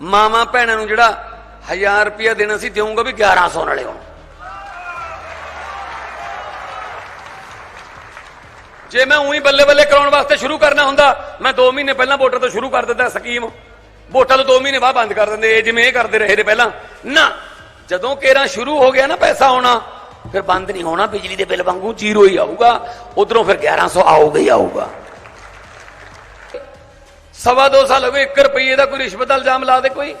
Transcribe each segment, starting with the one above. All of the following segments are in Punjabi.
ਮਾਵਾਂ ਭੈਣਾਂ ਨੂੰ ਜਿਹੜਾ 1000 ਰੁਪਇਆ ਦੇਣਾ ਸੀ ਦੇਵਾਂਗਾ ਵੀ 1100 ਨਾਲੇ ਹੁਣ। ਜੇ ਮੈਂ ਉਹੀ ਬੱਲੇ ਬੱਲੇ ਕਰਾਉਣ ਵਾਸਤੇ ਸ਼ੁਰੂ ਕਰਨਾ ਹੁੰਦਾ, ਮੈਂ 2 ਮਹੀਨੇ ਪਹਿਲਾਂ ਵੋਟਰ ਤੋਂ ਸ਼ੁਰੂ ਕਰ ਦਿੰਦਾ ਸਕੀਮ। ਵੋਟਾਂ ਤੋਂ 2 ਮਹੀਨੇ ਬਾਅਦ ਬੰਦ ਕਰ ਦਿੰਦੇ, ਇਹ ਜਿਵੇਂ ਇਹ ਕਰਦੇ ਰਹੇ ਨੇ ਪਹਿਲਾਂ। ਨਾ, ਜਦੋਂ ਕੇਰਾ ਸ਼ੁਰੂ ਹੋ ਗਿਆ ਨਾ ਪੈਸਾ ਆਉਣਾ, ਫਿਰ ਬੰਦ ਨਹੀਂ ਹੋਣਾ, ਬਿਜਲੀ ਦੇ ਬਿੱਲ ਵਾਂਗੂ ਜ਼ੀਰੋ ਹੀ ਆਊਗਾ, ਉਧਰੋਂ ਫਿਰ 1100 ਆਊਗਾ ਹੀ ਆਊਗਾ। ਸਵਾ ਦੋ ਸਾਲ ਹੋ ਗਏ 1 ਰੁਪਏ ਦਾ ਕੋਈ ਰਿਸ਼ਵਤ ਦਾ ਇਲਜ਼ਾਮ ਲਾ ਦੇ ਕੋਈ।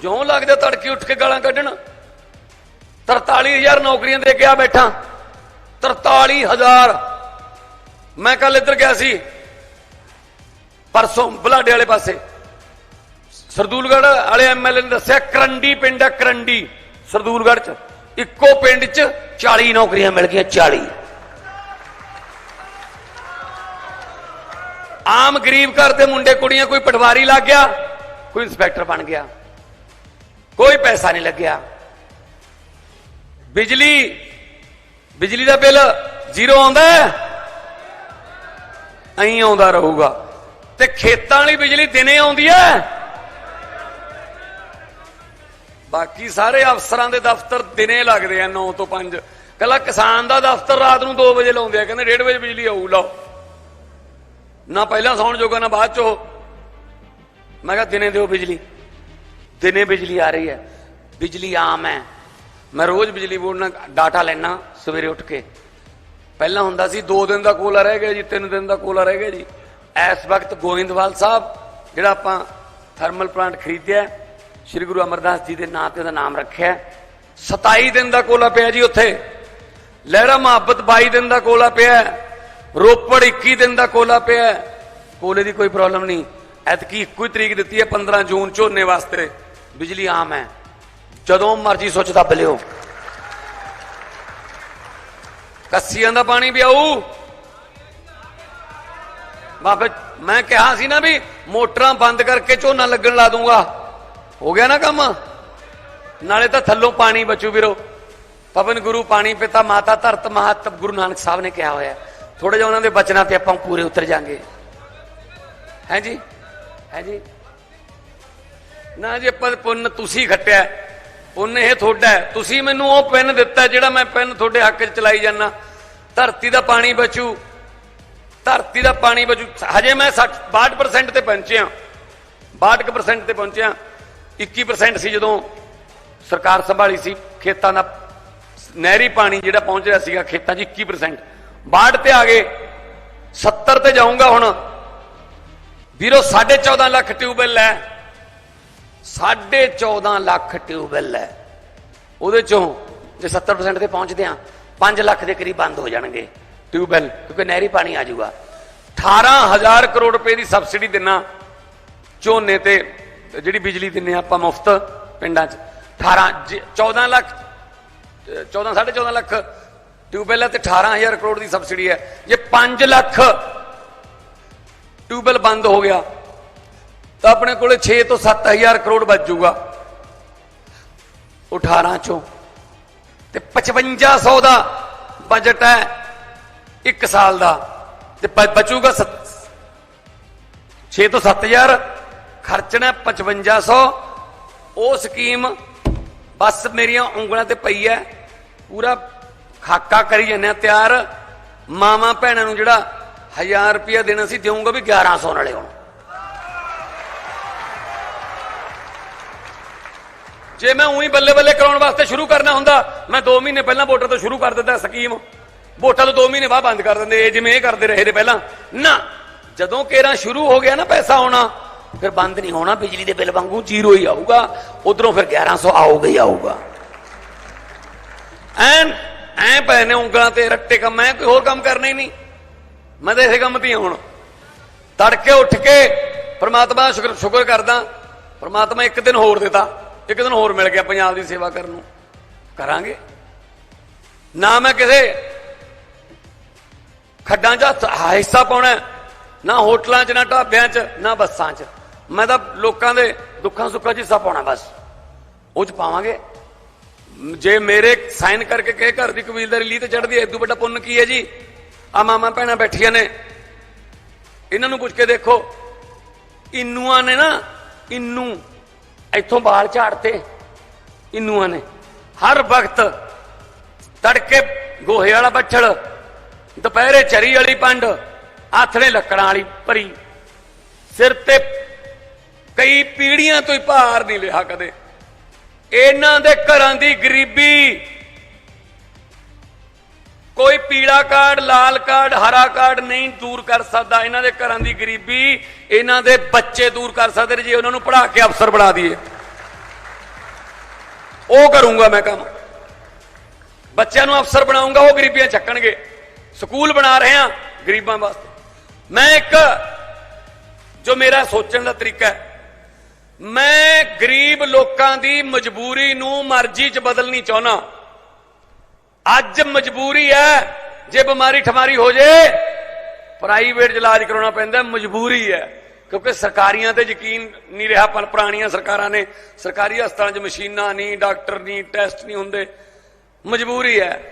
ਜਿਉਂ ਲੱਗਦਾ ਤੜਕੇ ਉੱਠ ਕੇ ਗਾਲਾਂ ਕੱਢਣ। 43000 ਨੌਕਰੀਆਂ ਦੇ ਕੇ ਆ ਬੈਠਾ। 43000 ਮੈਂ ਕੱਲ ਇੱਧਰ ਗਿਆ ਸੀ। ਪਰਸੋਂ ਬਲਾਡੇ ਵਾਲੇ ਪਾਸੇ। ਸਰਦੂਲਗੜ੍ਹ ਵਾਲੇ ਐਮਐਲਏ ਨੇ ਦੱਸਿਆ, ਕਰੰਡੀ ਪਿੰਡ ਹੈ ਕਰੰਡੀ। ਸਰਦੂਲਗੜ੍ਹ ਚ। ਇੱਕੋ ਪਿੰਡ ਚ 40 ਨੌਕਰੀਆਂ ਮਿਲ ਗਈਆਂ 40 ਆਮ ਗਰੀਬ ਘਰ ਦੇ ਮੁੰਡੇ ਕੁੜੀਆਂ ਕੋਈ ਪਟਵਾਰੀ ਲੱਗ ਗਿਆ, ਕੋਈ ਇੰਸਪੈਕਟਰ ਬਣ ਗਿਆ, ਕੋਈ ਪੈਸਾ ਨਹੀਂ ਲੱਗਿਆ। ਬਿਜਲੀ ਬਿਜਲੀ ਦਾ ਬਿੱਲ ਜ਼ੀਰੋ ਆਉਂਦਾ ਹੈ? ਐਂ ਆਉਂਦਾ ਰਹੂਗਾ। ਤੇ ਖੇਤਾਂ ਵਾਲੀ ਬਿਜਲੀ ਦਿਨੇ ਆਉਂਦੀ ਹੈ? ਬਾਕੀ ਸਾਰੇ ਅਫਸਰਾਂ ਦੇ ਦਫ਼ਤਰ ਦਿਨੇ ਲੱਗਦੇ ਆ 9 ਤੋਂ 5 ਕੱਲਾ ਕਿਸਾਨ ਦਾ ਦਫ਼ਤਰ ਰਾਤ ਨੂੰ 2 ਵਜੇ ਲਾਉਂਦੇ ਆ, ਕਹਿੰਦੇ 1:30 ਵਜੇ ਬਿਜਲੀ ਆਊ, ਲਾਓ। ਨਾ ਪਹਿਲਾਂ ਸੌਣ ਜੋਗਾ, ਨਾ ਬਾਅਦ ਚੋ। ਮੈਂ ਕਿਹਾ ਦਿਨੇ ਦਿਓ ਬਿਜਲੀ। ਦਿਨੇ ਬਿਜਲੀ ਆ ਰਹੀ ਹੈ। ਬਿਜਲੀ ਆਮ ਹੈ। ਮੈਂ ਰੋਜ਼ ਬਿਜਲੀ ਬੋਰਡ ਨਾਲ ਡਾਟਾ ਲੈਣਾ ਸਵੇਰੇ ਉੱਠ ਕੇ। ਪਹਿਲਾਂ ਹੁੰਦਾ ਸੀ 2 ਦਿਨ ਦਾ ਕੋਲਾ ਰਹਿ ਗਿਆ ਜੀ 3 ਦਿਨ ਦਾ ਕੋਲਾ ਰਹਿ ਗਿਆ ਜੀ। ਇਸ ਵਕਤ ਗੋਇੰਦਵਾਲ ਸਾਹਿਬ, ਜਿਹੜਾ ਆਪਾਂ ਥਰਮਲ ਪਲਾਂਟ ਖਰੀਦਿਆ, ਸ੍ਰੀ ਗੁਰੂ ਅਮਰਦਾਸ ਜੀ ਦੇ ਨਾਂ ਤੇ ਉਹਦਾ ਨਾਮ ਰੱਖਿਆ 27 ਦਿਨ ਦਾ ਕੋਲਾ ਪਿਆ ਜੀ ਉੱਥੇ। ਲਹਿਰਾ ਮੁਹੱਬਤ 22 ਦਿਨ ਦਾ ਕੋਲਾ ਪਿਆ ਰੋਪੜ 21 ਦਿਨ ਦਾ ਕੋਲਾ ਪਿਆ ਕੋਲੇ ਦੀ ਕੋਈ ਪ੍ਰੋਬਲਮ ਨਹੀਂ। ਐਤਕੀ 21 ਤਰੀਕ ਦਿੱਤੀ ਹੈ 15 ਜੂਨ ਝੋਨੇ ਵਾਸਤੇ। ਬਿਜਲੀ ਆਮ ਹੈ। ਜਦੋਂ ਮਰਜ਼ੀ ਸੁੱਚ ਦੱਬ ਲਿਓ। ਕੱਸੀਆਂ ਦਾ ਪਾਣੀ ਵੀ ਆਊ ਬਾਬੇ, ਮੈਂ ਕਿਹਾ ਸੀ ਨਾ ਵੀ ਮੋਟਰਾਂ ਬੰਦ ਕਰਕੇ ਝੋਨਾ ਲੱਗਣ ਲਾ ਦੂੰਗਾ। ਹੋ ਗਿਆ ਨਾ ਕੰਮ? ਨਾਲੇ ਤਾਂ ਥੱਲੋਂ ਪਾਣੀ ਬਚੂ ਵੀਰੋ। ਪਵਨ ਗੁਰੂ ਪਾਣੀ ਪਿਤਾ, ਮਾਤਾ ਧਰਤ ਮਹਤ ਗੁਰੂ ਨਾਨਕ ਸਾਹਿਬ ਨੇ ਕਿਹਾ ਹੋਇਆ ਥੋੜੇ ਜਿਹਾ ਉਹਨਾਂ ਦੇ ਬਚਨਾਂ ਤੇ ਆਪਾਂ ਪੂਰੇ ਉਤਰ ਜਾਾਂਗੇ। ਹੈ ਜੀ? ਨਾ ਜੀ, ਆਪਾਂ ਪੁੰਨ ਤੁਸੀਂ ਖੱਟਿਆ, ਪੁੰਨ ਇਹ ਤੁਹਾਡਾ ਤੁਸੀਂ ਮੈਨੂੰ ਉਹ ਪੈਨ ਦਿੱਤਾ ਜਿਹੜਾ ਮੈਂ ਪੈਨ ਤੁਹਾਡੇ ਹੱਕ 'ਚ ਚਲਾਈ ਜਾਂਦਾ। ਧਰਤੀ ਦਾ ਪਾਣੀ ਬਚੂ। ਧਰਤੀ ਦਾ ਪਾਣੀ ਬਚੂ। ਹਜੇ ਮੈਂ 60 62% ਤੇ ਪਹੁੰਚਿਆ। 62% ਤੇ ਪਹੁੰਚਿਆ। 21% ਸੀ ਜਦੋਂ ਸਰਕਾਰ ਸੰਭਾਲੀ ਸੀ। ਖੇਤਾਂ ਦਾ ਨਹਿਰੀ ਪਾਣੀ ਜਿਹੜਾ ਪਹੁੰਚ ਰਿਹਾ ਸੀਗਾ ਖੇਤਾਂ 'ਚ 21% 62 ਤੇ ਆ ਗਏ। 70 ਤੇ ਜਾਊਂਗਾ ਹੁਣ। ਵੀਰੋ 14.5 ਲੱਖ ਟਿਊਬਵੈਲ ਹੈ। 14.5 ਲੱਖ ਟਿਊਬਵੈਲ ਹੈ। ਉਹਦੇ ਚੋਂ ਜੇ 70% ਤੇ ਪਹੁੰਚਦੇ ਆ 5 ਲੱਖ ਦੇ ਕਰੀਬ ਬੰਦ ਹੋ ਜਾਣਗੇ ਟਿਊਬਵੈਲ, ਕਿਉਂਕਿ ਨਹਿਰੀ ਪਾਣੀ ਆ ਜਾਊਗਾ। 18000 ਕਰੋੜ ਰੁਪਏ ਦੀ ਸਬਸਿਡੀ ਦਿੰਨਾ ਝੋਨੇ ਤੇ, ਜਿਹੜੀ ਬਿਜਲੀ ਦਿੰਨੇ ਆਪਾਂ ਮੁਫਤ ਪਿੰਡਾਂ 'ਚ। 18 ਜੇ 14 ਲੱਖ 14 14.5 ਲੱਖ ਟਿਊਬਵੈਲ ਹੈ ਤੇ 18000 ਕਰੋੜ ਦੀ ਸਬਸਿਡੀ ਹੈ। ਜੇ 5 ਲੱਖ ਟਿਊਬਵੈਲ ਬੰਦ ਹੋ ਗਿਆ, ਤਾਂ ਆਪਣੇ ਕੋਲੇ 6 ਤੋਂ 7000 ਕਰੋੜ ਬਚ ਜਾਊਗਾ। ਉਹ 18 ਚੋਂ। ਤੇ 5500 ਦਾ ਬਜਟ ਹੈ ਇੱਕ ਸਾਲ ਦਾ। ਤੇ ਬ- ਬਚੂਗਾ 6 ਤੋਂ 7000 ਖਰਚਣਾ 5500 ਉਹ ਸਕੀਮ ਬਸ ਮੇਰੀਆਂ ਉਂਗਲਾਂ ਤੇ ਪਈ ਹੈ। ਪੂਰਾ ਖਾਕਾ ਕਰੀ ਜੰਨੇ ਤਿਆਰ। ਮਾਵਾਂ ਭੈਣਾਂ ਨੂੰ ਜਿਹੜਾ 1000 ਰੁਪਇਆ ਦੇਣਾ ਸੀ ਦੇਵਾਂਗਾ ਵੀ 1100 ਨਾਲੇ ਹੁਣ। ਜੇ ਮੈਂ ਉਹੀ ਬੱਲੇ ਬੱਲੇ ਕਰਾਉਣ ਵਾਸਤੇ ਸ਼ੁਰੂ ਕਰਨਾ ਹੁੰਦਾ, ਮੈਂ 2 ਮਹੀਨੇ ਪਹਿਲਾਂ ਵੋਟਰ ਤੋਂ ਸ਼ੁਰੂ ਕਰ ਦਿੰਦਾ ਸਕੀਮ। ਵੋਟਾਂ ਤੋਂ 2 ਮਹੀਨੇ ਬਾਅਦ ਬੰਦ ਕਰ ਦਿੰਦੇ, ਇਹ ਜਿਵੇਂ ਇਹ ਕਰਦੇ ਰਹੇ ਨੇ ਪਹਿਲਾਂ। ਨਾ, ਜਦੋਂ ਕੇਰਾ ਸ਼ੁਰੂ ਹੋ ਗਿਆ ਨਾ ਪੈਸਾ ਆਉਣਾ, ਫਿਰ ਬੰਦ ਨਹੀਂ ਹੋਣਾ, ਬਿਜਲੀ ਦੇ ਬਿੱਲ ਵਾਂਗੂ ਜ਼ੀਰੋ ਹੀ ਆਊਗਾ। ਉਧਰੋਂ ਫਿਰ 1100 ਆਊਗਾ ਹੀ ਆਊਗਾ। ਐਂਡ ਐ ਪਏ ਨੇ ਉਂਗਲਾਂ ਤੇ ਰੱਟੇ ਕੰਮ ਮੈਂ ਕੋਈ ਹੋਰ ਕੰਮ ਕਰਨਾ ਹੀ ਨਹੀਂ। ਮੈਂ ਤਾਂ ਇਸੇ ਕੰਮ ਤੇ ਹੁਣ। ਤੜਕੇ ਉੱਠ ਕੇ ਪਰਮਾਤਮਾ ਸ਼ੁਕਰ ਸ਼ੁਕਰ ਕਰਦਾ। ਪਰਮਾਤਮਾ ਇੱਕ ਦਿਨ ਹੋਰ ਦਿੱਤਾ। ਇੱਕ ਦਿਨ ਹੋਰ ਮਿਲ ਗਿਆ ਪੰਜਾਬ ਦੀ ਸੇਵਾ ਕਰਨ ਨੂੰ। ਕਰਾਂਗੇ। ਨਾ ਮੈਂ ਕਿਸੇ ਖੱਡਾਂ 'ਚ ਹਿੱਸਾ ਪਾਉਣਾ, ਨਾ ਹੋਟਲਾਂ 'ਚ, ਨਾ ਢਾਬਿਆਂ 'ਚ, ਨਾ ਬੱਸਾਂ 'ਚ। ਮੈਂ ਤਾਂ ਲੋਕਾਂ ਦੇ ਦੁੱਖਾਂ ਸੁੱਖਾਂ 'ਚ ਹਿੱਸਾ ਪਾਉਣਾ ਬਸ। ਉਹ 'ਚ ਪਾਵਾਂਗੇ। ਜੇ ਮੇਰੇ ਸਾਈਨ ਕਰਕੇ ਕਹੇ ਘਰ ਦੀ ਕਬੀਲਦਾਰੀ ਲਈ ਤੇ ਚੜਦੀ ਐ ਇਦੋਂ ਵੱਡਾ ਪੁੰਨ ਕੀ ਹੈ ਜੀ? ਆ ਮਾਮਾ ਭੈਣਾਂ ਬੈਠੀਆਂ ਨੇ। ਇਹਨਾਂ ਨੂੰ ਪੁੱਛ ਕੇ ਦੇਖੋ। ਇਨੂਆਂ ਨੇ ਨਾ, ਇਨੂ ਇੱਥੋਂ ਬਾਲ ਝਾੜਤੇ। ਇਨੂਆਂ ਨੇ। ਹਰ ਵਕਤ ਤੜਕੇ ਗੋਹੇ ਵਾਲਾ ਬੱਛੜ, ਦੁਪਹਿਰੇ ਚਰੀ ਵਾਲੀ ਪੰਡ, ਆਥਣੇ ਲੱਕੜਾਂ ਵਾਲੀ ਭਰੀ। ਸਿਰ ਤੇ ਕਈ ਪੀੜੀਆਂ ਤੋਂ ਹੀ ਭਾਰ ਨਹੀਂ ਲਿਆ ਕਦੇ। ਇਹਨਾਂ ਦੇ ਘਰਾਂ ਦੀ ਗਰੀਬੀ। ਕੋਈ ਪੀਲਾ ਕਾਰਡ, ਲਾਲ ਕਾਰਡ, ਹਰਾ ਕਾਰਡ ਨਹੀਂ ਦੂਰ ਕਰ ਸਕਦਾ। ਇਹਨਾਂ ਦੇ ਘਰਾਂ ਦੀ ਗਰੀਬੀ ਇਹਨਾਂ ਦੇ ਬੱਚੇ ਦੂਰ ਕਰ ਸਕਦੇ ਜੇ ਉਹਨਾਂ ਨੂੰ ਪੜ੍ਹਾ ਕੇ ਅਫਸਰ ਬਣਾ ਦਈਏ। ਉਹ ਕਰੂੰਗਾ ਮੈਂ ਕੰਮ। ਬੱਚਿਆਂ ਨੂੰ ਅਫਸਰ ਬਣਾਉਂਗਾ, ਉਹ ਗਰੀਬੀਆਂ ਚੱਕਣਗੇ। ਸਕੂਲ ਬਣਾ ਰਹੇ ਹਾਂ ਗਰੀਬਾਂ ਵਾਸਤੇ। ਮੈਂ ਇੱਕ, ਜੋ ਮੇਰਾ ਸੋਚਣ ਦਾ ਤਰੀਕਾ ਹੈ ਮੈਂ ਗਰੀਬ ਲੋਕਾਂ ਦੀ ਮਜਬੂਰੀ ਨੂੰ ਮਰਜ਼ੀ 'ਚ ਬਦਲਣੀ ਚਾਹੁੰਦਾ। ਅੱਜ ਮਜਬੂਰੀ ਹੈ, ਜੇ ਬਿਮਾਰੀ ਠਮਾਰੀ ਹੋ ਜੇ ਪ੍ਰਾਈਵੇਟ ਇਲਾਜ ਕਰਾਉਣਾ ਪੈਂਦਾ, ਮਜਬੂਰੀ ਹੈ। ਕਿਉਂਕਿ ਸਰਕਾਰੀਆਂ ਤੇ ਯਕੀਨ ਨਹੀਂ ਰਿਹਾ, ਪਰ ਪੁਰਾਣੀਆਂ ਸਰਕਾਰਾਂ ਨੇ, ਸਰਕਾਰੀ ਹਸਪਤਾਲਾਂ 'ਚ ਮਸ਼ੀਨਾਂ ਨਹੀਂ, ਡਾਕਟਰ ਨਹੀਂ, ਟੈਸਟ ਨਹੀਂ ਹੁੰਦੇ। ਮਜਬੂਰੀ ਹੈ।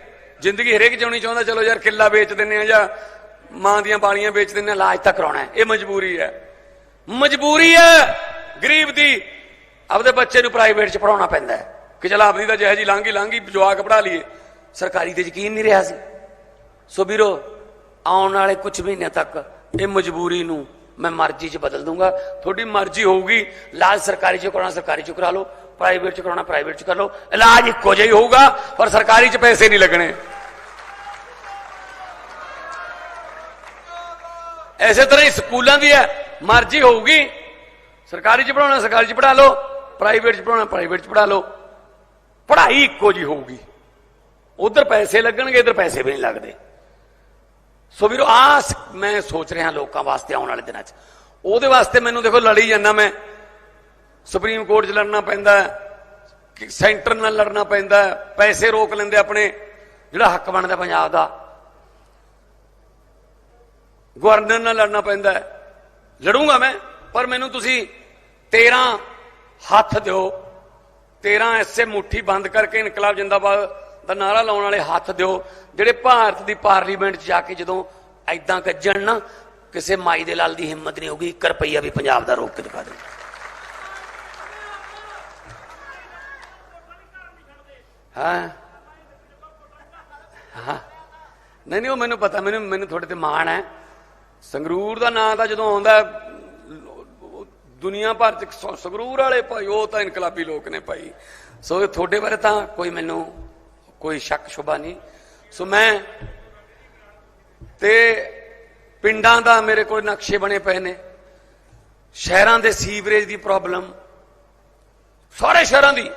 ਜ਼ਿੰਦਗੀ ਹਰੇਕ ਜਿਉਣੀ ਚਾਹੁੰਦਾ, ਚਲੋ ਯਾਰ ਕਿੱਲਾ ਵੇਚ ਦਿੰਨੇ ਆ ਜਾਂ ਮਾਂ ਦੀਆਂ ਬਾਲੀਆਂ ਵੇਚ ਦਿੰਨੇ ਆ ਇਲਾਜ ਤਾਂ ਕਰਾਉਣਾ ਹੈ। ਇਹ ਮਜਬੂਰੀ ਹੈ। ਮਜਬੂਰੀ ਹੈ ਗਰੀਬ ਦੀ ਆਪਦੇ ਬੱਚੇ ਨੂੰ ਪ੍ਰਾਈਵੇਟ 'ਚ ਪੜਾਉਣਾ ਪੈਂਦਾ ਕਿ ਚਲ ਆਪਣੀ ਤਾਂ ਜਿਹੇ ਜੀ ਲਾਂਗੀ ਲਾਂਗੀ ਜਵਾਕ ਪੜਾ ਲਈਏ। ਸਰਕਾਰੀ ਤੇ ਯਕੀਨ ਨਹੀਂ ਰਿਹਾ ਸੀ। ਸੋ ਵੀਰੋ, ਆਉਣ ਵਾਲੇ ਕੁਝ ਮਹੀਨਿਆਂ ਤੱਕ ਇਹ ਮਜਬੂਰੀ ਨੂੰ ਮੈਂ ਮਰਜ਼ੀ 'ਚ ਬਦਲ ਦੂੰਗਾ। ਤੁਹਾਡੀ ਮਰਜ਼ੀ ਹੋਊਗੀ, ਇਲਾਜ ਸਰਕਾਰੀ 'ਚ ਕਰਾਉਣਾ, ਸਰਕਾਰੀ 'ਚ ਕਰਾ ਲਓ। ਪ੍ਰਾਈਵੇਟ 'ਚ ਕਰਾਉਣਾ ਪ੍ਰਾਈਵੇਟ 'ਚ ਕਰ ਲਓ। ਇਲਾਜ ਇੱਕੋ ਜਿਹਾ ਹੀ ਹੋਊਗਾ, ਪਰ ਸਰਕਾਰੀ 'ਚ ਪੈਸੇ ਨਹੀਂ ਲੱਗਣੇ। ਐਸੇ ਤਰ੍ਹਾਂ ਹੀ ਸਕੂਲਾਂ ਦੀ ਹੈ। ਮਰਜ਼ੀ ਹੋਊਗੀ ਸਰਕਾਰੀ 'ਚ ਪੜਾਉਣਾ ਸਰਕਾਰੀ 'ਚ ਪੜਾ ਲਓ ਪ੍ਰਾਈਵੇਟ 'ਚ ਪੜਾਉਣਾ ਪ੍ਰਾਈਵੇਟ 'ਚ ਪੜਾ ਲਓ। ਪੜ੍ਹਾਈ ਇੱਕੋ ਜੀ ਹੋਊਗੀ। ਉਧਰ ਪੈਸੇ ਲੱਗਣਗੇ, ਇਧਰ ਪੈਸੇ ਵੀ ਨਹੀਂ ਲੱਗਦੇ। ਸੋ ਵੀਰੋ ਆ ਮੈਂ ਸੋਚ ਰਿਹਾ ਲੋਕਾਂ ਵਾਸਤੇ ਆਉਣ ਵਾਲੇ ਦਿਨਾਂ 'ਚ। ਉਹਦੇ ਵਾਸਤੇ ਮੈਨੂੰ ਦੇਖੋ ਲੜੀ ਜਾਂਦਾ ਮੈਂ। ਸੁਪਰੀਮ ਕੋਰਟ 'ਚ ਲੜਨਾ ਪੈਂਦਾ ਸੈਂਟਰ ਨਾਲ ਲੜਨਾ ਪੈਂਦਾ ਪੈਸੇ ਰੋਕ ਲੈਂਦੇ ਆਪਣੇ, ਜਿਹੜਾ ਹੱਕ ਬਣਦਾ ਪੰਜਾਬ ਦਾ। ਗਵਰਨਰ ਨਾਲ ਲੜਨਾ ਪੈਂਦਾ ਹੈ। ਲੜੂੰਗਾ ਮੈਂ, ਪਰ ਮੈਨੂੰ ਤੁਸੀਂ 13 ਹੱਥ ਦਿਓ। 13 ਐਸੇ ਮੁੱਠੀ ਬੰਦ ਕਰਕੇ ਇਨਕਲਾਬ ਜਿੰਦਾਬਾਦ ਦਾ ਨਾਰਾ ਲਾਉਣ ਵਾਲੇ ਹੱਥ ਦਿਓ, ਜਿਹੜੇ ਭਾਰਤ ਦੀ ਪਾਰਲੀਮੈਂਟ 'ਚ ਜਾ ਕੇ ਜਦੋਂ ਐਦਾਂ ਗੱਜਣ ਨਾ, ਕਿਸੇ ਮਾਈ ਦੇ ਲਾਲ ਦੀ ਹਿੰਮਤ ਨਹੀਂ ਹੋਗੀ 1 ਰੁਪਈਆ ਵੀ ਪੰਜਾਬ ਦਾ ਰੋਕ ਕੇ ਦਿਖਾ ਦੇ ਹਾਂ? ਹਾਂ। ਨਹੀਂ ਨਹੀਂ, ਉਹ ਮੈਨੂੰ ਪਤਾ, ਮੈਨੂੰ ਮੈਨੂੰ ਤੁਹਾਡੇ ਤੇ ਮਾਣ ਹੈ। ਸੰਗਰੂਰ ਦਾ ਨਾਂ ਤਾਂ ਜਦੋਂ ਆਉਂਦਾ ਦੁਨੀਆ ਭਰ ਚ ਸ- ਸੰਗਰੂਰ ਵਾਲੇ ਭਾਈ, ਉਹ ਤਾਂ ਇਨਕਲਾਬੀ ਲੋਕ ਨੇ ਭਾਈ। ਸੋ ਇਹ ਤੁਹਾਡੇ ਬਾਰੇ ਤਾਂ ਕੋਈ ਮੈਨੂੰ ਕੋਈ ਸ਼ੱਕ ਸ਼ੁਬਾ ਨਹੀਂ। ਸੋ ਮੈਂ ਤੇ ਪਿੰਡਾਂ ਦਾ ਮੇਰੇ ਕੋਲ ਨਕਸ਼ੇ ਬਣੇ ਪਏ ਨੇ। ਸ਼ਹਿਰਾਂ ਦੇ ਸੀਵਰੇਜ ਦੀ ਪ੍ਰੋਬਲਮ। ਸਾਰੇ ਸ਼ਹਿਰਾਂ ਦੀ।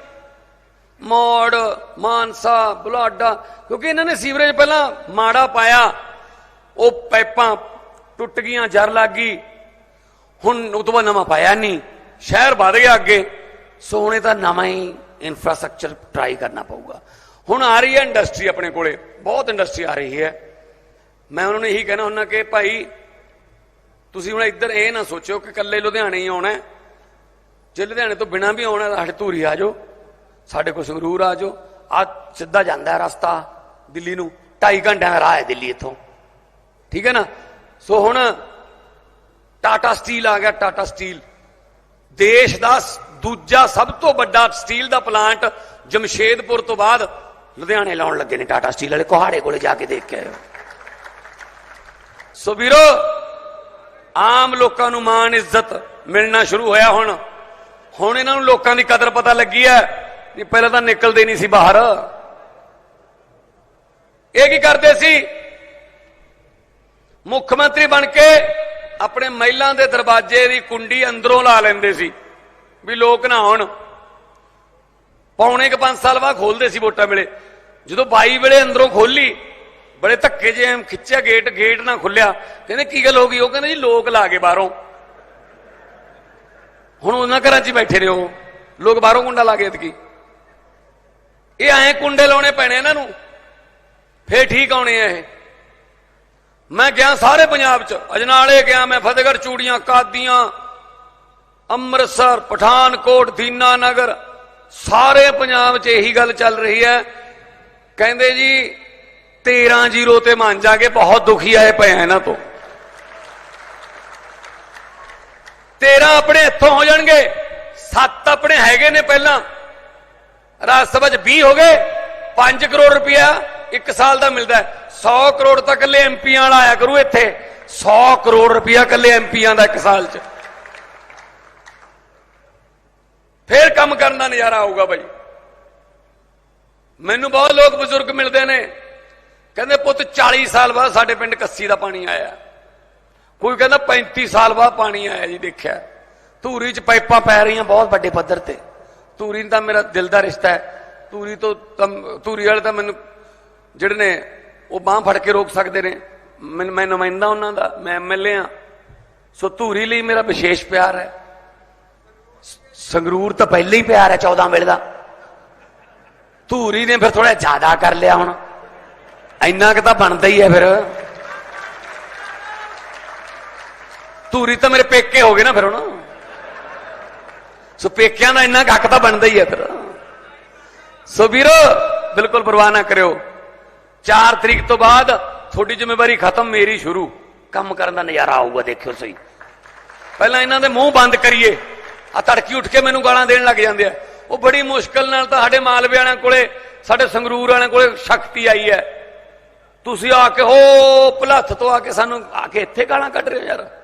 ਮੋੜ, ਮਾਨਸਾ, ਬੁਲਾਡਾ, ਕਿਉਂਕਿ ਇਹਨਾਂ ਨੇ ਸੀਵਰੇਜ ਪਹਿਲਾਂ ਮਾੜਾ ਪਾਇਆ। ਉਹ ਪਾਈਪਾਂ ਟੁੱਟ ਗਈਆਂ, ਜਰ ਲੱਗ ਗਈ। ਹੁਣ ਉਹ ਤੋਂ ਬਾਅਦ ਨਵਾਂ ਪਾਇਆ ਨਹੀਂ ਸ਼ਹਿਰ ਵਧ ਗਿਆ ਅੱਗੇ ਸੋ ਹੁਣੇ ਤਾਂ ਨਵਾਂ ਹੀ ਇਨਫਰਾਸਟ੍ਰਕਚਰ ਟਰਾਈ ਕਰਨਾ ਪਊਗਾ। ਹੁਣ ਆ ਰਹੀ ਹੈ ਇੰਡਸਟਰੀ ਆਪਣੇ ਕੋਲੇ, ਬਹੁਤ ਇੰਡਸਟਰੀ ਆ ਰਹੀ ਹੈ। ਮੈਂ ਉਹਨਾਂ ਨੂੰ ਇਹੀ ਕਹਿਣਾ ਹੁੰਦਾ ਕਿ ਭਾਈ, ਤੁਸੀਂ ਹੁਣ ਇੱਧਰ ਇਹ ਨਾ ਸੋਚਿਓ ਕਿ ਇਕੱਲੇ ਲੁਧਿਆਣੇ ਹੀ ਆਉਣਾ ਜੇ ਲੁਧਿਆਣੇ ਤੋਂ ਬਿਨਾਂ ਵੀ ਆਉਣਾ, ਸਾਡੇ ਧੂਰੀ ਆ ਜਾਓ, ਸਾਡੇ ਕੋਲ ਸੰਗਰੂਰ ਆ ਜਾਓ, ਆ ਸਿੱਧਾ ਜਾਂਦਾ ਹੈ ਰਸਤਾ ਦਿੱਲੀ ਨੂੰ 2.5 ਘੰਟਿਆਂ ਦਾ ਰਾਹ ਹੈ ਦਿੱਲੀ ਇੱਥੋਂ। ਠੀਕ ਹੈ ਨਾ? ਸੋ ਹੁਣ ਟਾਟਾ ਸਟੀਲ ਆ ਗਿਆ, ਟਾਟਾ ਸਟੀਲ। ਦੇਸ਼ ਦਾ ਦੂਜਾ ਸਭ ਤੋਂ ਵੱਡਾ ਸਟੀਲ ਦਾ ਪਲਾਂਟ ਜਮਸ਼ੇਦਪੁਰ ਤੋਂ ਬਾਅਦ ਲੁਧਿਆਣੇ ਲਾਉਣ ਲੱਗੇ ਨੇ ਟਾਟਾ ਸਟੀਲ ਵਾਲੇ, ਕੋਹਾੜੇ ਕੋਲੇ ਜਾ ਕੇ ਦੇਖ ਕੇ ਆਇਓ ਸੋ ਵੀਰੋ, ਆਮ ਲੋਕਾਂ ਨੂੰ ਮਾਣ, ਇੱਜ਼ਤ ਮਿਲਣਾ ਸ਼ੁਰੂ ਹੋਇਆ ਹੁਣ। ਹੁਣ ਇਹਨਾਂ ਨੂੰ ਲੋਕਾਂ ਦੀ ਕਦਰ ਪਤਾ ਲੱਗੀ ਹੈ ਵੀ ਪਹਿਲਾਂ ਤਾਂ ਨਿਕਲਦੇ ਨਹੀਂ ਸੀ ਬਾਹਰ। ਇਹ ਕੀ ਕਰਦੇ ਸੀ? ਮੁੱਖ ਮੰਤਰੀ ਬਣ ਕੇ ਆਪਣੇ ਮਹਿਲਾਂ ਦੇ ਦਰਵਾਜ਼ੇ ਦੀ ਕੁੰਡੀ ਅੰਦਰੋਂ ਲਾ ਲੈਂਦੇ ਸੀ ਵੀ ਲੋਕ ਨਾ ਆਉਣ। ਪੌਣੇ ਕ 5 ਸਾਲ ਬਾਅਦ ਖੋਲਦੇ ਸੀ ਵੋਟਾਂ ਵੇਲੇ। ਜਦੋਂ 22 ਵੇਲੇ ਅੰਦਰੋਂ ਖੋਲੀ ਬੜੇ ਧੱਕੇ ਜੇ ਖਿੱਚਿਆ ਗੇਟ ਗੇਟ ਨਾ ਖੁੱਲਿਆ। ਕਹਿੰਦੇ, ਕੀ ਗੱਲ ਹੋ ਗਈ? ਉਹ ਕਹਿੰਦੇ, ਜੀ ਲੋਕ ਲਾ ਕੇ ਬਾਹਰੋਂ। ਹੁਣ ਉਹਨਾਂ ਘਰਾਂ 'ਚ ਹੀ ਬੈਠੇ ਨੇ ਉਹ। ਲੋਕ ਬਾਹਰੋਂ ਕੁੰਡਾ ਲਾ ਕੇ ਇਤਕੀ ਇਹ ਐਂ ਕੁੰਡੇ ਲਾਉਣੇ ਪੈਣੇ ਇਹਨਾਂ ਨੂੰ। ਫੇਰ ਠੀਕ ਆਉਣੇ ਆ ਇਹ। ਮੈਂ ਗਿਆ ਸਾਰੇ ਪੰਜਾਬ 'ਚ। ਅਜਨਾਲੇ ਗਿਆ ਮੈਂ, ਫਤਿਹਗੜ੍ਹ ਚੂੜੀਆਂ, ਕਾਦੀਆਂ, ਅੰਮ੍ਰਿਤਸਰ, ਪਠਾਨਕੋਟ ਦੀਨਾ ਨਗਰ ਸਾਰੇ ਪੰਜਾਬ 'ਚ ਇਹੀ ਗੱਲ ਚੱਲ ਰਹੀ ਹੈ। ਕਹਿੰਦੇ ਜੀ 13 ਜ਼ੀਰੋ ਤੇ ਮੰਨ ਜਾਗੇ, ਬਹੁਤ ਦੁਖੀ ਆਏ ਪਏ ਆ ਇਹਨਾਂ ਤੋਂ। 13 ਆਪਣੇ ਇੱਥੋਂ ਹੋ ਜਾਣਗੇ, ਸੱਤ ਆਪਣੇ ਹੈਗੇ ਨੇ ਪਹਿਲਾਂ। ਰਾਜ ਸਭਾ 'ਚ 20 ਹੋ ਗਏ 5 ਕਰੋੜ ਰੁਪਇਆ ਇੱਕ ਸਾਲ ਦਾ ਮਿਲਦਾ ਹੈ। 100 ਕਰੋੜ ਤਾਂ ਇਕੱਲੇ ਐਮਪੀਆਂ ਵਾਲਾ ਆਇਆ ਕਰੂ ਇੱਥੇ। 100 ਕਰੋੜ ਰੁਪਇਆ ਇਕੱਲੇ ਐਮਪੀਆਂ ਦਾ ਇੱਕ ਸਾਲ 'ਚ। ਫੇਰ ਕੰਮ ਕਰਨ ਦਾ ਨਜ਼ਾਰਾ ਆਊਗਾ ਬਾਈ। ਮੈਨੂੰ ਬਹੁਤ ਲੋਕ ਬਜ਼ੁਰਗ ਮਿਲਦੇ ਨੇ। ਕਹਿੰਦੇ, ਪੁੱਤ 40 ਸਾਲ ਬਾਅਦ ਸਾਡੇ ਪਿੰਡ ਕੱਸੀ ਦਾ ਪਾਣੀ ਆਇਆ ਕੋਈ ਕਹਿੰਦਾ 35 ਸਾਲ ਬਾਅਦ ਪਾਣੀ ਆਇਆ ਜੀ, ਦੇਖਿਆ ਧੂਰੀ 'ਚ ਪਾਈਪਾਂ ਪੈ ਰਹੀਆਂ ਬਹੁਤ ਵੱਡੇ ਪੱਧਰ ਤੇ। ਧੂਰੀ ਨਾਲ ਤਾਂ ਮੇਰਾ ਦਿਲ ਦਾ ਰਿਸ਼ਤਾ ਹੈ। ਧੂਰੀ ਤੋਂ, ਧੂਰੀ ਵਾਲੇ ਤਾਂ ਮੈਨੂੰ, ਜਿਹੜੇ ਨੇ ਉਹ ਬਾਹ ਫੜ ਕੇ ਰੋਕ ਸਕਦੇ ਨੇ। ਮੈਨੂੰ ਮੈਂ ਨੁਮਾਇੰਦਾ ਉਹਨਾਂ ਦਾ, ਮੈਂ ਐਮਐਲਏ ਆ ਸੋ ਧੂਰੀ ਲਈ ਮੇਰਾ ਵਿਸ਼ੇਸ਼ ਪਿਆਰ ਹੈ। ਸੰਗਰੂਰ ਤਾਂ ਪਹਿਲੇ ਹੀ ਪਿਆਰ ਹੈ 14 ਵੇਲੇ ਦਾ। ਧੂਰੀ ਨੇ ਫਿਰ ਥੋੜਾ ਜ਼ਿਆਦਾ ਕਰ ਲਿਆ ਹੁਣ। ਇੰਨਾ ਕਿ ਤਾਂ ਬਣਦਾ ਹੀ ਹੈ ਫਿਰ। ਧੂਰੀ ਤਾਂ ਮੇਰੇ ਪੇਕੇ ਹੋ ਗਏ ਨਾ ਫਿਰ ਹੁਣ। ਸੋ ਪੇਕਿਆਂ ਦਾ ਇੰਨਾ ਕੁ ਹੱਕ ਤਾਂ ਬਣਦਾ ਹੀ ਹੈ ਫਿਰ। ਸੋ ਵੀਰੋ, ਬਿਲਕੁਲ ਪਰਵਾਹ ਨਾ ਕਰਿਓ। 4 ਤਰੀਕ ਤੋਂ ਬਾਅਦ ਤੁਹਾਡੀ ਜ਼ਿੰਮੇਵਾਰੀ ਖਤਮ, ਮੇਰੀ ਸ਼ੁਰੂ। ਕੰਮ ਕਰਨ ਦਾ ਨਜ਼ਾਰਾ ਆਊਗਾ, ਦੇਖਿਓ ਸਹੀ। ਪਹਿਲਾਂ ਇਹਨਾਂ ਦੇ ਮੂੰਹ ਬੰਦ ਕਰੀਏ। ਆ ਤੜਕੀ ਉੱਠ ਕੇ ਮੈਨੂੰ ਗਾਲਾਂ ਦੇਣ ਲੱਗ ਜਾਂਦੇ ਆ। ਉਹ ਬੜੀ ਮੁਸ਼ਕਲ ਨਾਲ ਤਾਂ ਸਾਡੇ ਮਾਲਵੇ ਵਾਲਿਆਂ ਕੋਲੇ, ਸਾਡੇ ਸੰਗਰੂਰ ਵਾਲਿਆਂ ਕੋਲੇ ਸ਼ਕਤੀ ਆਈ ਹੈ। ਤੁਸੀਂ ਆ ਕੇ ਹੋ ਭਲੱਥ ਤੋਂ ਆ ਕੇ ਸਾਨੂੰ, ਆ ਕੇ ਇੱਥੇ ਗਾਲਾਂ ਕੱਢ ਰਹੇ ਹੋ ਯਾਰ।